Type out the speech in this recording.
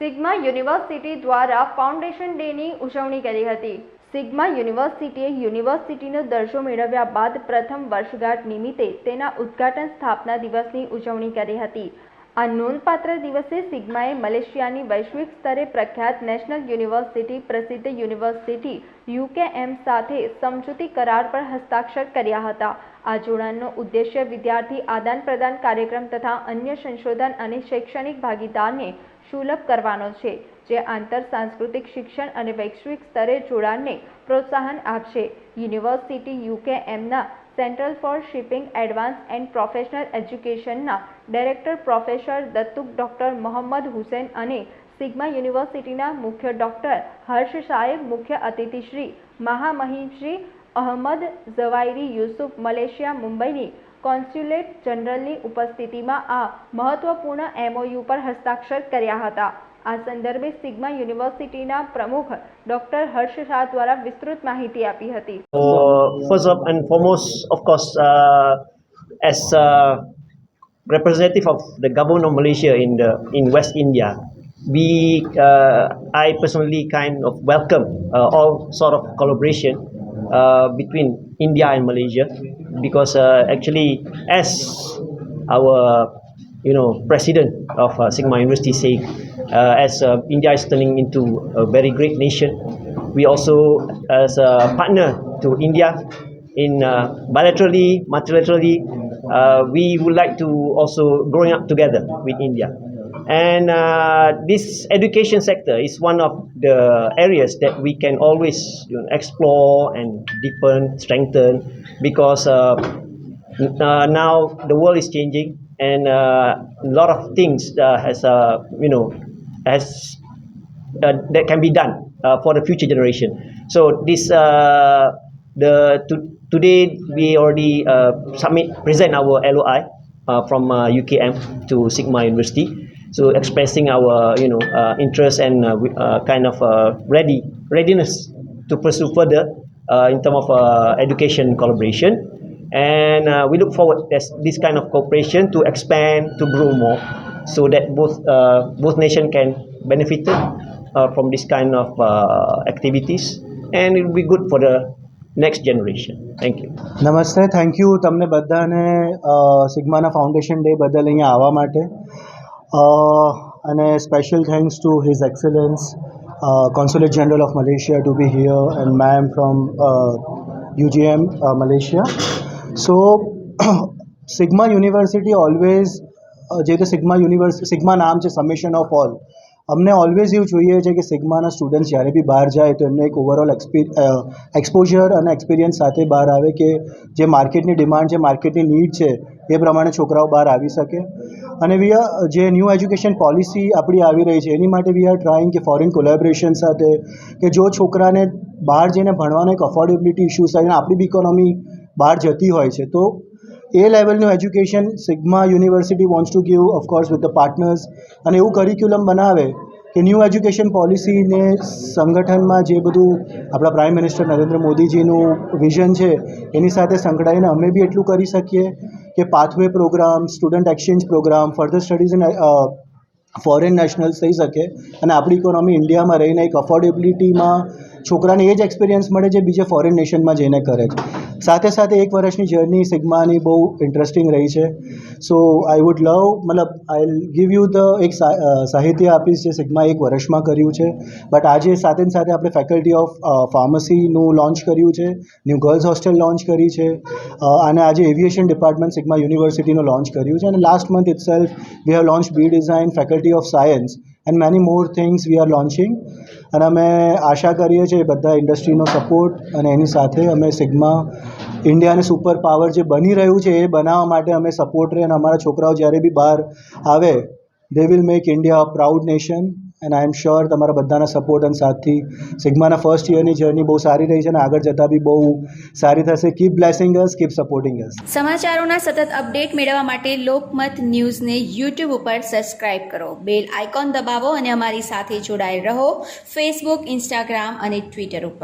Sigma university દ્વારા foundation ડેની ઉજવણી કરી હતી. સિગ્મા યુનિવર્સિટીએ યુનિવર્સિટીનો દરજ્જો મેળવ્યા બાદ પ્રથમ વર્ષગાંઠ નિમિત્તે તેના ઉદ્ઘાટન સ્થાપના દિવસની ઉજવણી કરી હતી. આ નોંધપાત્ર દિવસે સિગ્માએ મલેશિયાની વૈશ્વિક સ્તરે પ્રખ્યાત નેશનલ યુનિવર્સિટી પ્રસિદ્ધ યુનિવર્સિટી યુકેએમ સાથે સમજૂતી કરાર પર હસ્તાક્ષર કર્યા હતા. આ જોડાણનો ઉદ્દેશ્ય વિદ્યાર્થી આદાન પ્રદાન કાર્યક્રમ તથા અન્ય સંશોધન અને શૈક્ષણિક ભાગીદારને સુલભ કરવાનો છે, જે આંતર સાંસ્કૃતિક શિક્ષણ અને વૈશ્વિક સ્તરે જોડાણને પ્રોત્સાહન આપશે. University યુકેએમના central for shipping, advance and professional એજ્યુકેશનના director professor Datuk doctor Mohammad Hussain અને સિગ્મા યુનિવર્સિટીના મુખ્ય ડોક્ટર હર્ષ સાહેબ મુખ્ય અતિથિ શ્રી મહામહિમશ્રી અહમદ ઝવાઈરી યુસુફ મલેશિયા મુંબઈની કોન્સ્યુલેટ જનરલની ઉપસ્થિતિમાં આ મહત્વપૂર્ણ એમઓયુ પર હસ્તાક્ષર કર્યા હતા આ સંદર્ભે સિગ્મા યુનિવર્સિટીના પ્રમુખ ડોક્ટર હર્ષ શાહ દ્વારા વિસ્તૃત માહિતી આપી હતી and foremost, of course, uh, as uh, representative of the government of Malaysia in the in West India, we uh, I personally kind of welcome uh, all sort uh, between India and Malaysia because uh, actually as our you know president of uh, Sigma University say uh, as uh, India is turning into a very great nation we also as a partner to India in uh, bilaterally multilaterally uh, we would like to also growing up together with India and uh, this education sector is one of the areas that we can always you know, explore and deepen strengthen because uh, uh, now the world is changing and uh, a lot of things uh, has uh, you know has that can be done for the future generation. So this the to, today we already submit present our LOI from UKM to Sigma University so expressing our you know uh, interest and uh, we- uh, kind of uh, ready readiness to pursue further uh, in terms of uh, education collaboration and uh, we look forward as this kind of cooperation to expand to grow more so that both uh, both nation can benefit uh, from this kind of uh, activities and it will be good for the next generation thank you નમસ્તે thank you તમને બધાને અ, સિગ્માના foundation day બદલ અહીંયા આવવા માટે અ, અને special thanks to his excellency consulate general of Malaysia to be here and ma'am from UGM Malaysia so Sigma university always જે રીતે સિગ્મા યુનિવર્સ સિગ્મા નામ છે સમેશન ઓફ ઓલ અમને ઓલવેઝ એવું જોઈએ છે કે સિગ્માના સ્ટુડન્ટ્સ જ્યારે બી બહાર જાય તો એમને એક ઓવરઓલ એક્સપોઝર અને એક્સપિરિયન્સ સાથે બહાર આવે કે જે માર્કેટની ડિમાન્ડ છે માર્કેટની નીડ છે, એ પ્રમાણે છોકરાઓ બહાર આવી શકે. અને વી આર જે ન્યૂ એજ્યુકેશન પોલિસી આપણી આવી રહી છે, એની માટે વી આર ટ્રાઇંગ કે ફોરેન કોલેબોરેશન સાથે કે જો છોકરાને બહાર જઈને ભણવાનો એક અફોર્ડેબિલિટી ઇશ્યુઝ થાય અને આપણી બી ઇકોનોમી બહાર જતી હોય છે, તો એ લેવલનું education Sigma university wants to give of course with the partners અને એવું કરિક્યુલમ બનાવે કે ન્યૂ એજ્યુકેશન પોલિસીને સંગઠનમાં જે બધું આપણા પ્રાઇમ મિનિસ્ટર નરેન્દ્ર મોદીજીનું વિઝન છે, એની સાથે સંકળાઈને અમે બી એટલું કરી શકીએ કે pathway programme student exchange programme further studies in foreign nationals થઈ શકે. અને આપણી ઇકોનોમી ઇન્ડિયામાં રહીને એક અફોર્ડેબિલિટીમાં છોકરાને એ જ એક્સપિરિયન્સ મળે જે બીજે ફોરેન નેશનમાં જઈને કરે છે. સાથે સાથે એક વર્ષની જર્ની સિગ્માની બહુ ઇન્ટરેસ્ટિંગ રહી છે. સો આઈ વુડ લવ મતલબ આઈ ગીવ યુ ધ એક સાહિત્ય આપીશ જે સિગ્મા એક વર્ષમાં કર્યું છે. બટ આજે સાથે સાથે આપણે ફેકલ્ટી ઓફ ફાર્મસીનું લોન્ચ કર્યું છે. ન્યૂ ગર્લ્સ હોસ્ટેલ લોન્ચ કરી છે. અને આજે એવિએશન ડિપાર્ટમેન્ટ સિગ્મા યુનિવર્સિટીનું લોન્ચ કર્યું છે. અને last month itself we have launch B design faculty of science and many more things we are launching અને અમે આશા કરીએ છીએ બધા ઇન્ડસ્ટ્રીનો સપોર્ટ અને એની સાથે અમે સિગ્મા ઇન્ડિયાને સુપર પાવર જે બની રહ્યું છે એ બનાવવા માટે અમે સપોર્ટ રહે અને અમારા છોકરાઓ જ્યારે બી બહાર આવે they will make India a proud nation and I am sure તમારા બધાના સપોર્ટ અને સાથથી સિગ્માના ફર્સ્ટ યરની જર્ની બહુ સારી રહી છે અને આગળ જતાં બી બહુ સારી થશે. Keep blessing us keep supporting us સમાચારોના સતત અપડેટ મેળવવા માટે લોકમત ન્યૂઝને યુટ્યુબ ઉપર સબસ્ક્રાઇબ કરો. બેલ આઇકોન દબાવો અને અમારી સાથે જોડાયેલ રહો. ફેસબુક ઇન્સ્ટાગ્રામ અને ટ્વિટર ઉપર.